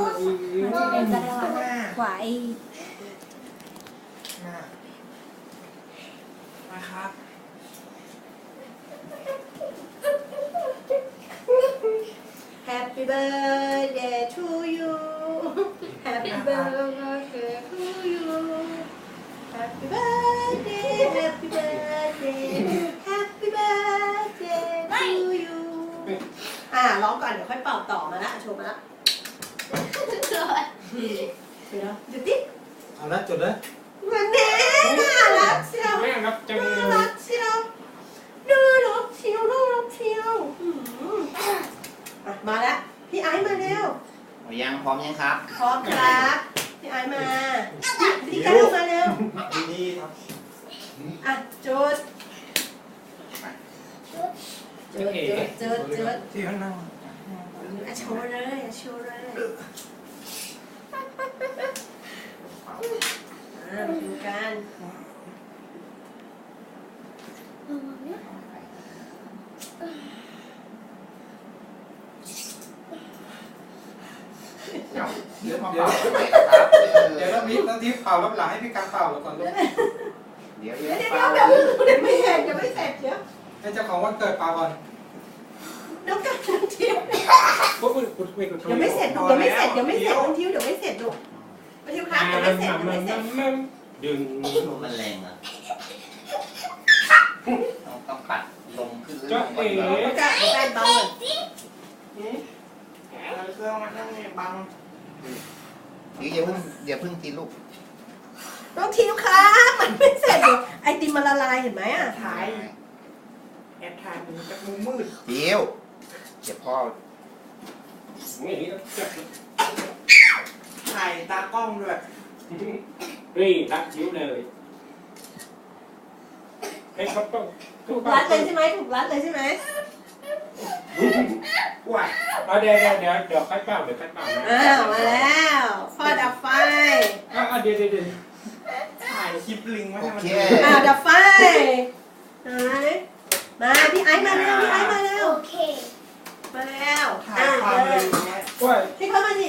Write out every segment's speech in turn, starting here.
มันจะเป็นก็ได้ว่ากว่าไอ้มาครับ Happy birthday to you Happy birthday to you Happy birthday Happy birthday Happy birthday to you อ่าร้องก่อนเดี๋ยวค่อยเป่าต่อมาละโชว์มาละเดี๋ยวหยุดดิเอาละจุดเลยมันแน่น่ารักเชียวแม่ครับจังน่ารักเชียวน่ารักเชียวน่ารักเชียวอืมอะมาแล้วพี่ไอซ์มาเร็วยังพร้อมยังครับพร้อมครับ พี่ไอซ์มาพี่ก้าวมาเร็ว ดีๆครับอะจุดจุดจุดจุดจุดที่ข้างหน้าอะโชว์เลยอะโชว์เลย อ่ามาดูกันเดี๋ยวเดี๋ยวมาเดี๋ยวเป่าด้วยครับเดี๋ยวต้องมีต้องทีเป่ารับหลังให้พี่การเป่าก่อนลูกเดี๋ยวเดี๋เดี๋ยยววเดี๋ยวเป่าเดี๋ยวเดี๋ยวไม่เสร็จเดี๋ยวไม่เสร็จเดี๋ยวให้เจ้าของวันเกิดเป่าก่อนเดี๋ยวกันน้องทิวปุ๊บปุ๊บปุ๊บปุ๊บเดี๋ยวไม่เสร็จลูกเดี๋ยวไม่เสร็จเดี๋ยวไม่เสร็จน้องทิวเดี๋ยวไม่เสร็จลูก น้องทิวครับเดี๋ยวไม่เสร็จเดี๋ยวไม่เสร็จดึงมันแรงอะต้องต้องปัดลงขึ้นลจ้างก่อนเอ๋เดี๋ยวจะเดี๋ยวจะเบาก่อนเครื่องมันนั่งเนี่ยบังเดี๋ยวอย่าเพิ่งอย่าเพิ่งกินลูกน้องทิวครับมันไม่เสร็จลูกไอติมมันละลายเห็นไหมอะถ่ายแอบถ่ายมันจะมุมมืดเดี๋ยวเดี๋ยวพ่อนี่จะ ถ่ายตากล้องด้วย นี่รัดคิ้วเลยให้เขาต้องถูกรัดเลยใช่ไหมถูกรัดเลยใช่ไหมว้ายเอาเดี๋ยวเดี๋ยวเดี๋ยวเดี๋ยวค่อยเป่าเดี๋ยวค่อยเป่านะอ้าวมาแล้วพ่อดับไฟอะเดี๋ยวเดี๋ยวเดี๋ยวถ่ายคลิปลิงไว้โอให้มันเคดูอ้าวดับไฟไหนมาพี่ไอซ์มาเร็วพี่ไอซ์มาเร็วโอเค มาแล้วถ่ายอะความเลลิยงไว้โอ้ยพี่เข้ามาสิ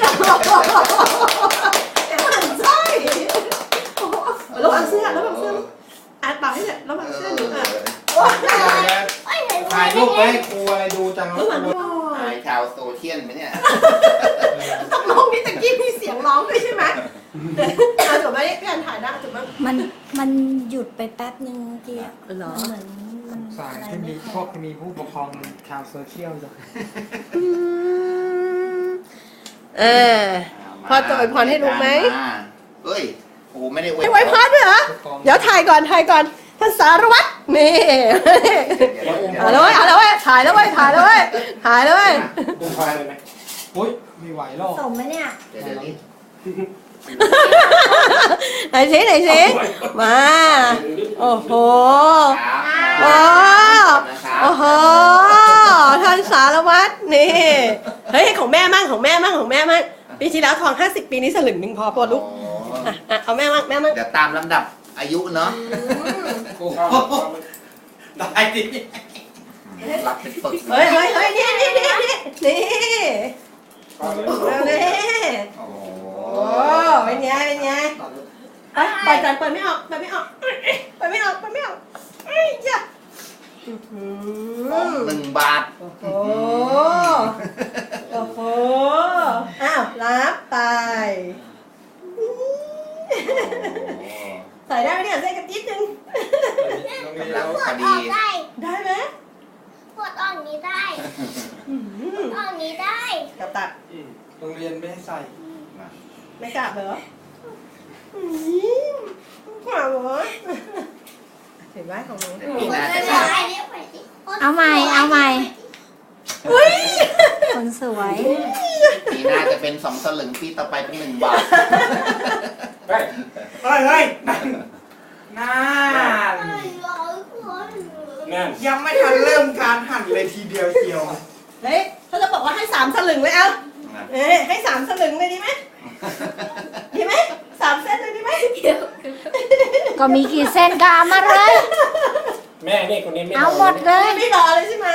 ได้เป่าเลยเดี๋ยวมันใช่ระวังเสื้อระวังเสื้ออ่านปากให้เนี่ยระวังเสื้อหนูอะถ่ายรูปไว้ให้ครูอะไรดูจังระวังครูอายชาวโซเชียลไหมเนี่ยต้องร้องนี่ตะกี้มีเสียงร้องด้วยใช่ไหมเอาถูกไหมพี่อันถ่ายได้ถูกไหมมันมันหยุดไปแป๊บนึงเมื่อกี้อะเหรอ เหมือนมันสายอะไรที่มีไม่พวกมีผู้ปกครองชาวโซเชียลจ้ะ เออพ่อจะอวยพรให้ลูกไหม เฮ้ย โอ้ไม่ได้อวยให้ไว้พอดด้วยเหรอผู้ปกครองเดี๋ยวถ่ายก่อนถ่ายก่อนท่านสารวัตรนี่ เอาแล้วเว้ยเอาแล้วเว้ยถ่ายแล้วเว้ยถ่ายแล้วเว้ยถ่ายแล้วเว้ยดูพายเลยไหมอุ้ยไม่ไหวหรอก สมไหมเนี่ย เดี๋ยวเดี๋ยวนี้ ไหนสิไหนสิมา โอ้โหครับว้าวนะครับโอ้โหท่านสารวัตรนี่ เฮ้ยของแม่มั่งของแม่มั่งของแม่มั่งปีที่แล้วทอง50ปีนี้สลึงหนึ่งพอพอลูกอ๋ออะอะเอาแม่มั่งแม่มั่งเดี๋ยวตามลำดับอายุเนาะโอ้โหพได้ดิรับเป็นปึกเฮ้ยเฮ้ยเฮ้ยนี่นี่นี่นี่นี่พอเลยเร็วเลยโอ้โห โอ้เป็นไงเป็นไงไปไปจันเปิดไม่ออกเปิดไม่ออกเปิดไม่ออกเปิดไม่ออกเอ้ยจ้ะอื้อหืของอหนึ่งบาท โอ้โหโอ้โหอ้าวรับไป ใส่ได้ไหมเนี่ยใส่กระติ๊ดนึงกำลังปพวอดอดีอกได้ได้ไหมปวดออกนี้ได้อื้อหือออกนี้ได้กระตัดโรงเรียนไม่ให้ใส่ ไม่กลับเหรออื้อขวาเหรอเห็นไหมของหนูปีหน้าจะเอาใหม่ เอาใหม่อุ้ยคนสวย ปีหน้าจะเป็นสองสลึงปีต่อไปเป็นหนึ่งบาทเฮ้ยเฮ้ยเฮ้ยนั่นน่านั่นยังไม่ทันเริ่มการหั่นเลยทีเดียวเชียว เฮ้ยเขาจะบอกว่าให้สามสลึงเลยเอาเอ้ยให้สามสลึงเลยดีไหม ดีไหมสามเส้นเลยดีไหมก็มีกี่เส้นก็เอามาเลย แม่นี่คนนี้ไม่เอาหมดเลยไม่รอเลยใช่ไหม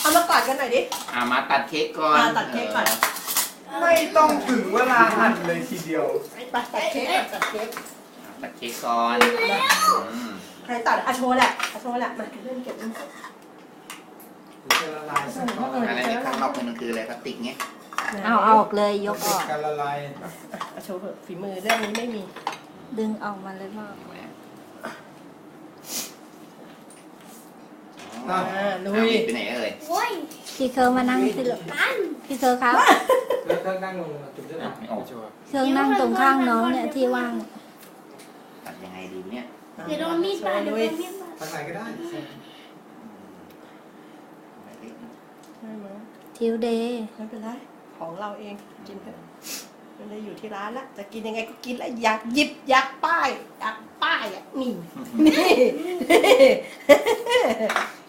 เอามากอดกันหน่อยดิ อ่ามาตัดเค้กก่อนอ่าตัดเค้กก่อน ไม่ต้องถึงเวลาหั่นเลยทีเดียว ไปตัดเค้กก่อนตัดเค้กตัดเค้กก่อนอืมใครตัดอาโชว์แหละอาโชว์แหละมาเริ่มเก็บมันจะละลายสักหน่อยอันนั้นในข้างนอกนี่มันคืออะไรพลาสติกเงี้ย เอาออกเลยยกออก การละลายอาโชว์เถอะฝีมือเรื่องนี้ไม่มีดึงออกมาเลยพ่ออ๋ออ่าลุอายวิทย์ไปไหนเอ่ยพี่เคยมานั่งสิลูกพี่เคยครับแล้วก็นั่งลงมาจุดจะอะทำไม่ออกเครื่องนั่งตรงข้างน้องเนี่ยที่ว่าง ตัดยังไงดีเนี่ยเดี๋ยวโดนมีดบาดเดี๋ยวโดนมีดทางไหนก็ได้ทิวเดย์ไม่เป็นไร ของเราเองกินเถอะไม่ได้อยู่ที่ร้านละจะกินยังไงก็กินแล้วอยากหยิบอยากป้ายอยากป้ายอะนี่นี่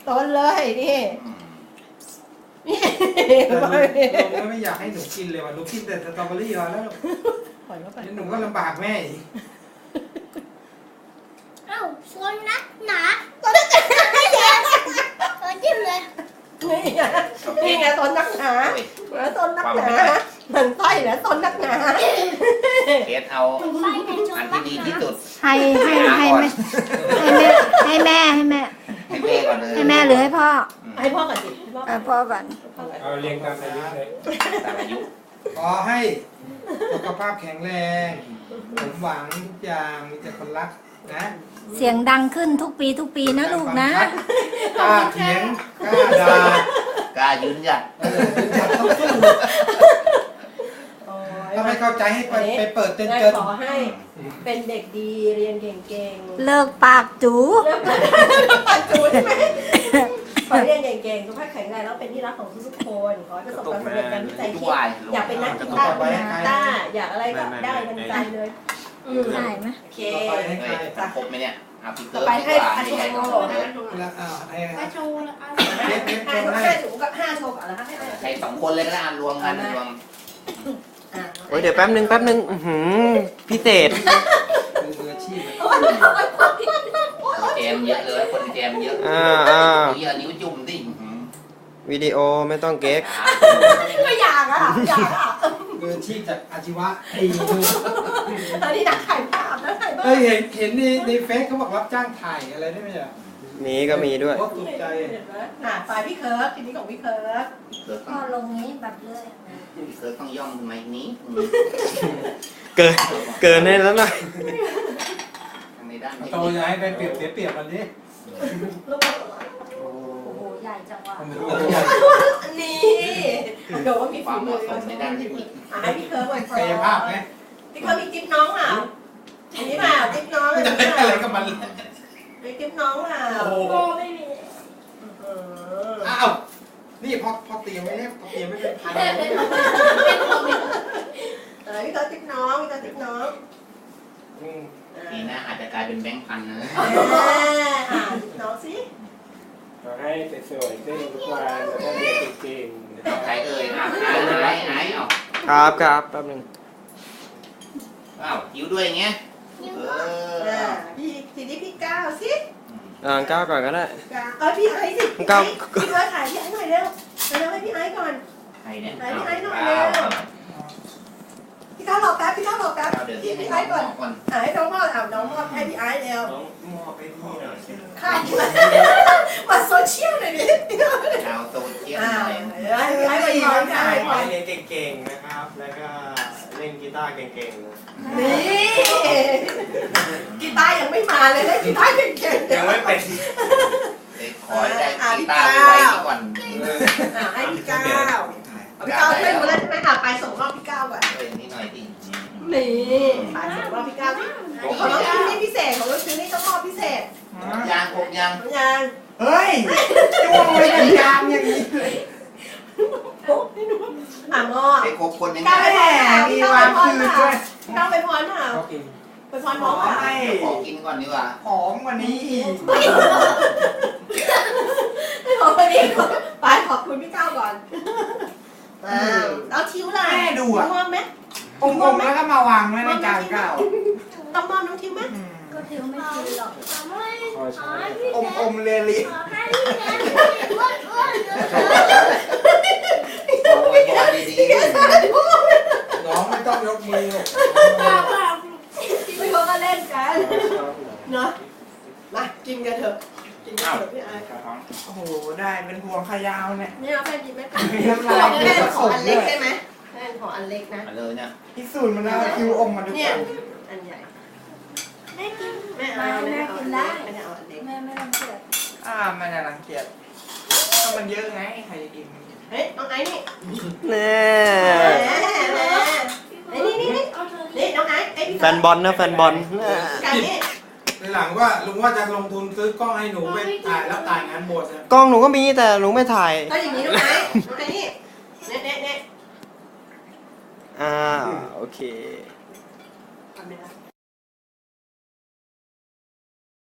ต้นเลยนี่อืมนี่แต่ลุงลุงก็ไม่อยากให้หนูกินเลยว่ะหนูกินแต่สตรอเบอรี่มาแล้วปล่อยเข้าไปเดี๋ยวหนูก็ลำบากแม่อีกเอ้าชนนักหนาตัวนักหนาตัวจิ้มเลย นี่ไงนี่ไงต้นนักหนาโอ้ยแล้วต้นนักหนามันไส้แล้วต้นนักหนาเคสเอาอันที่ดีที่สุด ให้ให้ให้แม่ให้แม่ให้แม่ให้แม่ให้แม่ก่อนเลยให้แม่หรือให้พ่อให้พ่อก่อนสิให้พ่อก่อนให้พ่อก่อนเอาเรียงตามอายุเลยตามอายุขอให้สุขภาพแข็งแรงสมหวังทุกอย่างมีแต่คนรักนะ เสียงดังขึ้นทุกปีทุกปีนะลูกนะกล้าเถียง กล้าด่ากล้ายืนหยัดเอออยากต้องสู้โอ้ยถ้าไม่เข้าใจให้ไปไปเปิดเต้นได้เกินขอให้เป็นเด็กดีเรียนเก่งๆเลิกปากจู เริ่มปัจจุใช่ไหมขอให้เรียนเก่งๆสุขภาพแข็งแรงแล้วเป็นที่รักของทุกๆคนขอให้ประสบความสำเร็จกันที่ใจคิดด้วยอยากเป็นนักกีตาร์เป็นนักกีตาร์อยากอะไรก็ได้ทันใจเลยอืม ได้ไหมโอเค ต่อไปให้ใคเฮ้รยทำครบไหมเนี่ยเอาพี่เกิต่อร์ไปดีให้กว่าอาโชให้ว์ใหญ่ก่อนแล้วอ้าวให้ให้โชว์เล็กเล็กห้าโชว์ให้ห้าถุงก็ห้าโชว์ก่อนแล้วให้ให้ใช้สองคนเลยก็ได้อะรวมกันรวมอะโอ้ยเดี๋ยวแป๊บนึงแป๊บนึงอื้อหือพิเศษมืออาชีพแจมเยอะเลยคนแจมเยอะอ่าอ่านิ้วเยอะนิ้วจุ่มดิอื้อหือวิดีโอไม่ต้องเก๊กก็อยากอะอยากอะมืออาชีพจากอาชีวะไอ้ ดูอันนี้นักถ่ายภาพนะถ่ายภาเอ้พยเห็นเห็นในในเฟซเขาบอกรับจ้างถ่ายอะไรได้ไหมอะนี้ก็มีด้วยโอ้ถูกใจ เห็นไหมอะฝ่ายพี่เคิร์ฟทีนี้ของพี่เคิร์ฟพี่เกิร์พ่อลงนี้แบบเลยพี่เกิร์ต้องย่องขึ้นมาอีกนี้อืมเกินเกินได้แล้วหน่อยทางในด้านโตย้ายไปเปรียบเสียเปรียบมันดิลูกโอ้โอ้โหใหญ่จังวะทำไมตัวใหญ่นี่เดี๋ยวว่ามีควาฝีมเหมืมาะอสมในด้านเทคนิคอะให้พี่เคิร์ฟไว้พกายภาพไง พี่เคิร์ฟมีจิ๊บน้องเปล่าอันนี้เปล่าจิ๊บน้องไม่อันจะนี้ได้เปล่าอะไรกับมันมีจิ๊บน้องเปล่าโอ้โหไม่มีเอออ้าวนี่พอพอเตรียมไว้เนี่ยพอเตรียมไม่เป็นพันเลยเออพี่เคิร์ฟจิ๊บน้องพี่เคิร์ฟจิ๊บน้องอืมปีหน้าอาจจะกลายเป็นแบงค์พันนะอ่าอ่าจิ๊บน้องสิขอให้สวยๆขึ้นทุกวันแล้วก็เรียนเก่งๆนะครับใครเอ่ยอะหายหายหายเอ้าครับครับแป๊บนึง อ้าวยิ้วด้วยอย่างเงี้ยเออ่าอพี่ทีนี้พี่ก้าวสิอ่านก้าวก่อนก็ได้ ก้าวเอเอาพี่ไอ้สิเก้าพี่ไอ้ถ่ายพี่ไอ้หน่อยเร็วเร็วให้พี่ไอ้ก่อน ใครเนี่ยไหนพี่ไอ้หน่อยเาเร็ว พี่ก้าวรอแป๊บพี่ก้าวรอแป๊บเอาเดี๋ยวพี่ให้พี่น้ไอ้องก่อนก่อนอ่าให้น้องมอบเอาน้องมอบให้พี่ไอ้เร็วน้องมอบไปที่หน่อยค่ะมาโซเชียลหน่อยดิดาวโซเชียลอ่าหน่อยให้พี่ไอ้ไปก่อนค่ะ ขอให้เรียนเก่งๆนะครับ แล้วก็เล่นกีตาร์เก่งๆนะนี่กีตาร์ยังไม่มาเลยนะกีตาร์เก่งๆยังไม่เป็นเดี๋ยวขอให้ได้กีตาร์ไปไว้นี่ก่อนอ่าให้พี่ก้าวเอาพี่ก้าวช่วยหนูแล้วใช่ไหมอะไปส่งมอบพี่ก้าวก่อนเอ้ยนี่หน่อยดินี่ไปส่งมอบพี่ก้าวที่ของน้องคิวนี่พิเศษของน้องคิวนี่ต้องมอบพิเศษยางครบยังน้องยังเฮ้ยจ้วงไว้กันยางอย่างนี้เลย อะมอบไปครบคนยังไงก้าวไปแหมมีวางคืนด้วยก้าวไปพรเปล่าเขากินไปพรน้องเปล่าไม่เดี๋ยวขอกินก่อนดีกว่า หอมกว่านี้อีกไม่ขอไปดีกว่าไปขอบคุณพี่ก้าวก่อนอ้าวเอาทิวล่ะแม่ดูอะมอบไหมอมๆแล้วก็มาวางไว้ในจานข้าวต้องมอบน้องทิวไหมอืมก็ถือไม่กินหรอกขอให้คอยขอใช้ให้พี่อมๆเลียลิ ขอให้พี่แดนอ้วนอ้วนเลย เอาไว้พอดีๆน้องไม่ต้องยกมือพี่เขาก็เล่นกันชอบเหรอเนาะมากินกันเถอะ กินกันเถอะพี่ไอ้โอ้โห ได้เป็นพวงขยาวเนี่ยไม่เอาแค่ดีไหมมีน้ำลายเราแค่ผขสอมอันด้เล็กวยได้ไหมแค่ขออันเล็กนะมาเลยเนี่ยพิสูจน์มันเอาคิวอมมาดูเนี่ยก่อนอันใหญ่ได้กินไม่เอาไม่เอาอันเล็กไม่เอาอันเล็กแม่ไม่รังเกียจอ่ามันจะรังเกียจถ้ามันเยอะไงใครจะกินเฮ้ยน้องไอ้นี่แน่แหมแหมไอ้นี่นี่นี่เอาเธอนี่น้องไอ้ไอ้พี่แฟนบอลนะแฟนบอลแน่การนี่ในหลังว่าลุงว่าจะลงทุนซื้อกล้องให้หนูไปถ่ายแล้วถ่ายงานบวชนะกล้องหนูก็มีแต่หนูไม่ถ่ายก็อย่างนี้น้องไอ้น้องไอ้นี่เน็ตเน็ตเน็ตอ่าโอเคทำไม่ได้